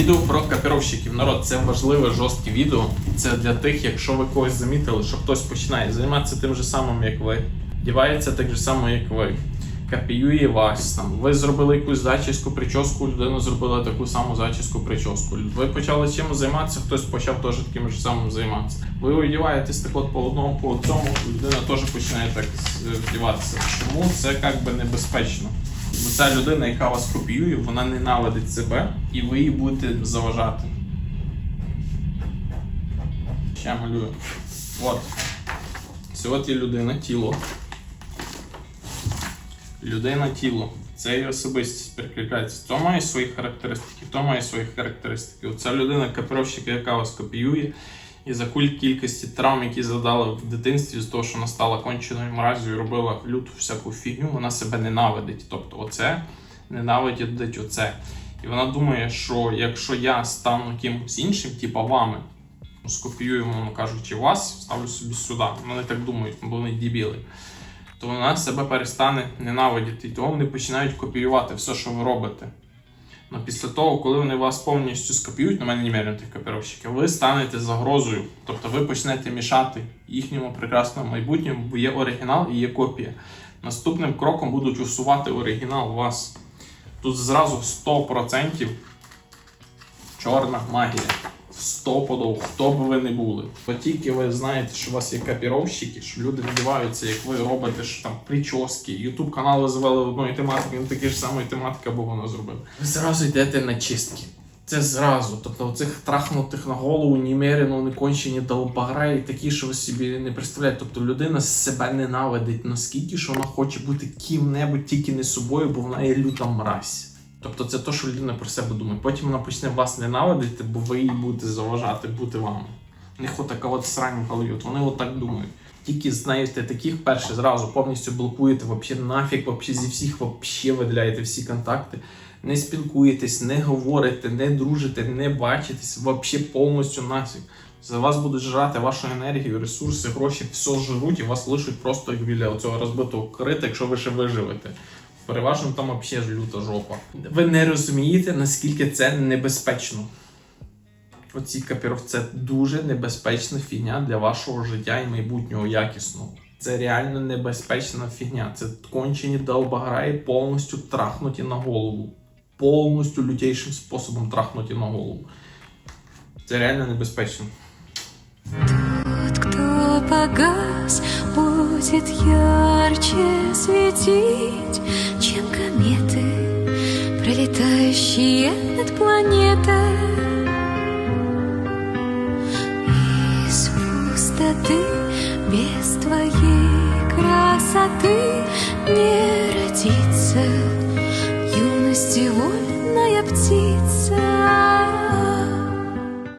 Відео про копіровщиків. Народ, це важливе, жорстке відео. Це для тих, якщо ви когось замітили, що хтось починає займатися тим же самим, як ви, дівається так же само, як ви. Копіює вас там. Ви зробили якусь зачіску, прическу, людина зробила таку саму зачіску, прическу. Ви почали чимось займатися, хтось почав теж таким же самим займатися. Ви одягаєтесь так от по одному, по цьому, людина теж починає так вдіватися. Чому це як би небезпечно? Бо ця людина, яка вас копіює, вона ненавидить себе, і ви їй будете заважати. Ще малюю. От. Це от є людина, тіло. Людина тіло. Це її особистість перекликається. То має свої характеристики, то має свої характеристики. Оця людина копіровщика, яка вас копіює, і за куль кількості травм, які задали в дитинстві, з того, що вона стала конченою мразю і робила люту всяку фігню, вона себе ненавидить. Тобто, оце ненавидить оце. І вона думає, що якщо я стану кимось іншим, типа вами, скопіюю, мовно кажучи, вас, ставлю собі сюди. Вони так думають, бо вони дебіли то вона себе перестане ненавидіти. І того вони починають копіювати все, що ви робите. Ну, після того, коли вони вас повністю скопіюють, на мене немерено тих копіровщиків, ви станете загрозою. Тобто ви почнете мішати їхньому прекрасному майбутньому, бо є оригінал і є копія. Наступним кроком будуть усувати оригінал вас. Тут зразу 100% чорна магія. Стопудово, хто б ви не були. Бо тільки ви знаєте, що у вас є копіровщики, що люди вдіваються, як ви робите що там прически, ютуб канали завели одної тематики, він такі ж самої тематики, або воно зробив. Ви зразу йдете на чистки. Це зразу. Тобто оцих трахнутих на голову, німерено, некончені долбаграї, такі, що ви собі не представляєте. Тобто людина себе ненавидить наскільки, що вона хоче бути ким-небудь, тільки не собою, бо вона є люта мразь. Тобто це те, що людина про себе думає. Потім вона почне вас ненавидити, бо ви їй будете заважати бути вами. У них отака от срань в голові. От вони отак думають. Тільки знаєте таких перше зразу повністю блокуєте, вообще нафіг, вообще зі всіх вообще видаляєте всі контакти. Не спілкуєтесь, не говорите, не дружите, не бачитесь, вообще повністю нафіг. За вас будуть жрати вашу енергію, ресурси, гроші, все жруть і вас лишуть просто біля цього розбитого крита, якщо ви ще виживете. Переважно там взагалі ж люта жопа. Ви не розумієте, наскільки це небезпечно. Оці копіров це дуже небезпечна фігня для вашого життя і майбутнього якісного. Це реально небезпечна фігня. Це кончені долбограї повністю трахнуті на голову. Повністю лютейшим способом трахнуті на голову. Це реально небезпечно. Тот, кто погас, будет ярче светить, пролетающие над планетой. Из пустоты, без твоей красоты не родится юности вольная птица.